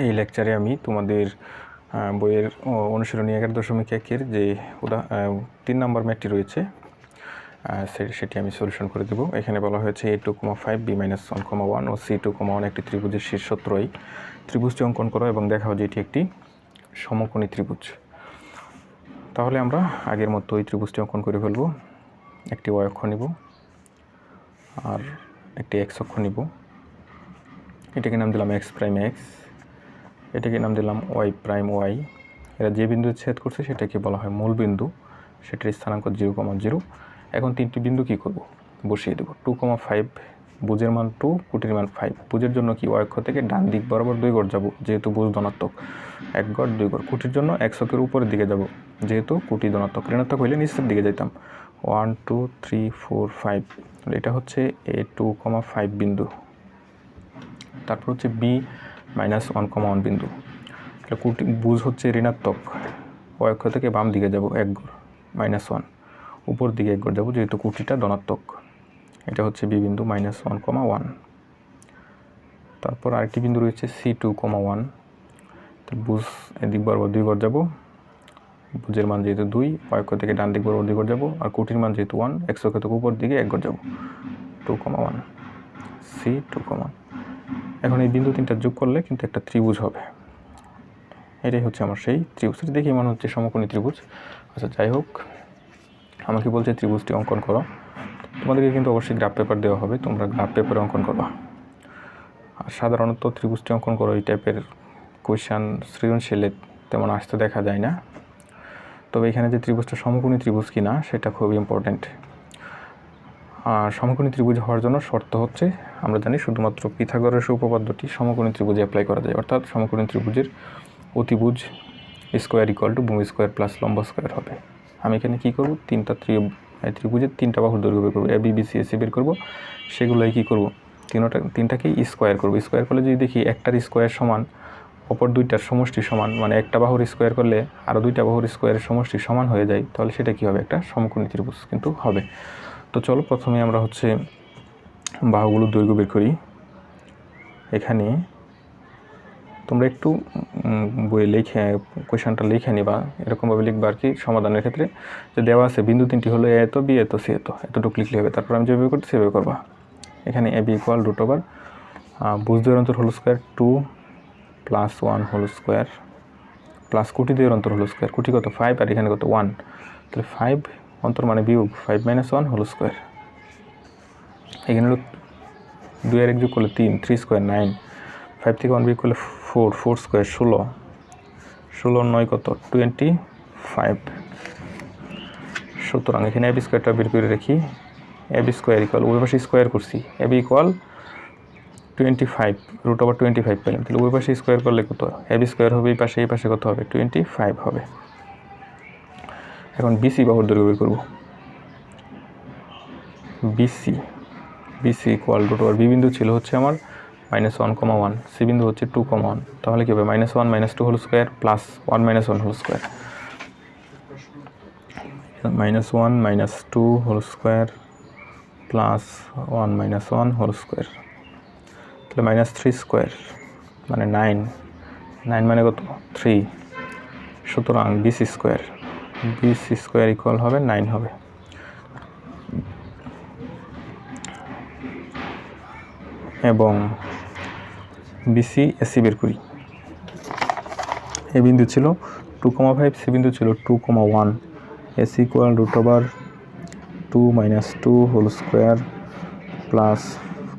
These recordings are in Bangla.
এই লেকচারে আমি তোমাদের বইয়ের অনুশীলনী এগারো দশমিক একের যে উদা তিন নম্বর ম্যাটটি রয়েছে সেটি আমি সলিউশন করে দেবো। এখানে বলা হয়েছে A two comma five B minus one comma one O C two comma one একটি ত্রিভুজের শীর্ষত্রয়ী। ত্রিভুজটি অঙ্কন করো এবং দেখাও যে এটি একটি সমকোণী ত্রিভুজ। তাহলে আমরা আগের মতো ওই ত্রিভুজটি অঙ্কন করে ফেলব। একটি ওয়াই অক্ষ নিব আর একটি এক্স অক্ষ নিব। এটাকে নাম দিলাম এক্স প্রাইম এক্স এটাকে নাম দিলাম ওয়াই প্রাইম ওয়াই। এরা যে বিন্দু ছেদ করছে সেটাকে বলা হয় মূল বিন্দু। সেটার স্থানাঙ্ক জিরো কমা জিরো। এখন তিনটি বিন্দু কী করব? বসিয়ে দেবো। টু কমা ফাইভ বুজের মান টু, কুটির মান ফাইভ। বুজের জন্য কি অক্ষ থেকে ডান দিক বরাবর দুই গড় যাব? যেহেতু বুজ ধনাত্মক। এক গড়, দুই গড়। কুটির জন্য এক শকের উপরের দিকে যাব। যেহেতু কুটি ধনাত্মক, ঋণাত্মক হইলে নিচের দিকে যেতাম one, two, three, four, five. এটা হচ্ছে এ টু কমা ফাইভ বিন্দু। তারপর হচ্ছে B minus one comma one বিন্দু। তাহলে কুটি বুঝ হচ্ছে ঋণাত্মক। অক্ষ থেকে বাম দিকে যাব, এক গড় মাইনাস ওয়ান। উপর দিকে এক গড় যাব, যেহেতু কুটিটা ধনাত্মক। এটা হচ্ছে বি বিন্দু, মাইনাস ওয়ান কমা ওয়ান। তারপর আরেকটি বিন্দু রয়েছে, সি টু কমা ওয়ান। বুঝ এদিক বরাবর দুই গড় যাব। বুঝের মান যেহেতু দুই অক্ষ থেকে ডান দিক বরাবর দুই গড় যাব, আর কুটির মান যেহেতু ওয়ান একশো থেকে উপর দিকে এক গড় যাব। Two comma one. C two comma এখন এই বিন্দু তিনটা যোগ করলে কিন্তু একটা ত্রিভুজ হবে। এটাই হচ্ছে আমার সেই ত্রিভুজ। এটা দেখে মনে হচ্ছে সমকোণী ত্রিভুজ। আচ্ছা যাই হোক, আমাকে বলছে ত্রিভুজটি অঙ্কন করো। তোমাদেরকে কিন্তু অবশ্যই গ্রাফ পেপার দেওয়া হবে। তোমরা গ্রাফ পেপারে অঙ্কন করবা। আর সাধারণত ত্রিভুজটি অঙ্কন করো, এই টাইপের কোয়েশান সৃজনশীলে তেমন আসতে দেখা যায় না। তবে এখানে যে ত্রিভুজটা সমকোণী ত্রিভুজ কিনা, সেটা খুবই ইম্পর্ট্যান্ট সমকোণী ত্রিভুজ হওয়ার জন্য শর্ত হচ্ছে, আমরা জানি শুধুমাত্র পিথাগোরাস উপপাদ্যটি সমকোণী ত্রিভুজে অ্যাপ্লাই করা যায়। অর্থাৎ সমকোণী ত্রিভুজের অতিভুজ স্কোয়ার ইকুয়াল টু ভূমি স্কোয়ার প্লাস লম্ব স্কোয়ার হবে। আমি এখানে কী করব? তিনটা ত্রি ত্রিভুজের তিনটা বাহুর দৈর্ঘ্য বের করব। A B B C A C বের করব। সেগুলোই কী করব? তিনটা তিনটাকেই স্কোয়ার করব। স্কোয়ার করলে যদি দেখি একটার স্কোয়ার সমান, অপর দুইটার সমষ্টি সমান মানে একটা বাহুর স্কোয়ার করলে আরও দুইটা বাহুর স্কোয়ারের সমষ্টি সমান হয়ে যায়, তাহলে সেটা কী হবে? একটা সমকোণী ত্রিভুজ কিন্তু হবে। তো চলো প্রথমে আমরা হচ্ছে বাহুগুলোর দৈর্ঘ্য বের করি। এখানে তোমরা একটু বইয়ে লিখে কোয়েশনটা লিখে নিবা। এরকমভাবে লিখবা আর কি সমাধানের ক্ষেত্রে। যে দেওয়া আছে, বিন্দু তিনটি হলো এ এত, বি এত, সি এত। এতটুকু লিখলে হবে। তারপর আমি যেভাবে করছি, সেভাবে করবা। এখানে A B equal root over বুঝ দুয়ের অন্তর whole square two plus one whole square plus কোটি দুয়ের অন্তর হোল স্কোয়ার কোটি কত? ফাইভ আর এখানে কত? ওয়ান তাহলে ফাইভ অন্তর মানে বিয়োগ five minus one whole square এখানে হলো দুই আর এক যোগ করলে তিন থ্রি স্কোয়ার নাইন ফাইভ থেকে ওয়ান বিয়োগ করলে ফোর ফোর স্কোয়ার ষোলো। ষোলো নয় কত? টোয়েন্টি ফাইভ সুতরাং এখানে এবি স্কোয়ারটা বের করে রাখি। এবি স্কোয়ার ইকুয়াল ওই পাশে স্কোয়ার করছি। A B equal twenty five root over twenty five পেলাম। তাহলে ওই পাশে স্কোয়ার করলে কত? এবি স্কোয়ার হবে, এই পাশে এই পাশে কত হবে? টোয়েন্টি ফাইভ হবে। এখন বিসি বাহুর দৈর্ঘ্য বের করব। B C B C equal root over B বিন্দু ছিল হচ্ছে আমার minus one comma one C বিন্দু হচ্ছে টু কমা ওয়ান তাহলে কী হবে? Minus one minus two whole square plus one minus one whole square minus one minus two whole square plus one minus one whole square তাহলে মাইনাস থ্রি স্কোয়ার মানে নাইন নাইন মানে কত? থ্রি সুতরাং B C square B C square equal হবে নাইন হবে। এবং বিসি এসি বের করি। এ বিন্দু ছিল টু কমা ফাইভ সি বিন্দু ছিল two comma one A C equal root over two minus two whole square plus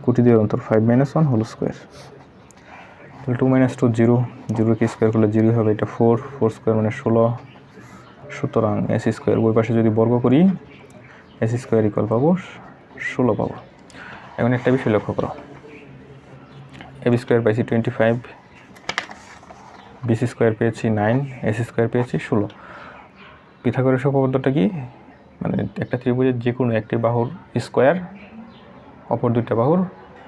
কোটি দিয়ে অন্তর five minus one whole square তাহলে টু মাইনাস টু জিরো জিরোকে স্কোয়ার করলে জিরো হবে, এটা ফোর ফোর স্কোয়ার মানে ষোলো। সুতরাং এসি স্কোয়ার ওই পাশে যদি বর্গ করি এসি স্কোয়ার ইকুয়াল পাবো ষোলো পাবো। এখন একটা বিষয় লক্ষ্য করো। এবি স্কোয়ার পাইছি twenty five B C square পেয়েছি নাইন এসি স্কোয়ার পেয়েছি ষোলো। পিথাগোরাস উপপাদ্যটা কি? মানে একটা ত্রিভুজের যে কোনো একটি বাহুর স্কোয়ার, অপর দুইটা বাহুর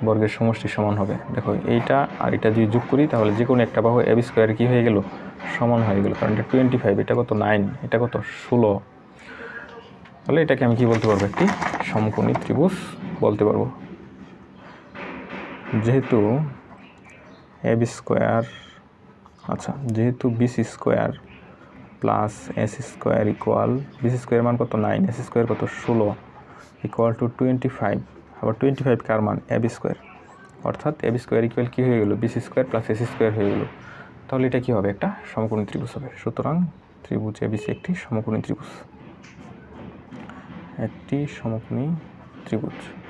বর্গের সমষ্টি সমান হবে। দেখো, এইটা আর এটা যদি যোগ করি, তাহলে যে কোনো একটা বাহু এবি স্কোয়ার কী হয়ে গেল? সমান হয়ে গেল। কারণ এটা টোয়েন্টি ফাইভ এটা কত নাইন এটা কত ষোলো। তাহলে এটাকে আমি কি বলতে পারব? একটি সমকোণী ত্রিভুজ বলতে পারব। যেহেতু এ বি স্কোয়ার আচ্ছা যেহেতু B C square plus S square equal B C square মান কত? নাইন এস স্কোয়ার কত? ষোলো ইকুয়াল টু টোয়েন্টি ফাইভ আবার টোয়েন্টি ফাইভ কার মান? এব স্কোয়ার অর্থাৎ এব স্কোয়ার ইকুয়াল কী হয়ে গেলো? B C square plus S square হয়ে গেলো। তাহলে এটা কী হবে? একটা সমকোণী ত্রিভুজ হবে। সুতরাং ত্রিভুজ এবিসি একটি সমকোণী ত্রিভুজ। একটি সমকোণী ত্রিভুজ।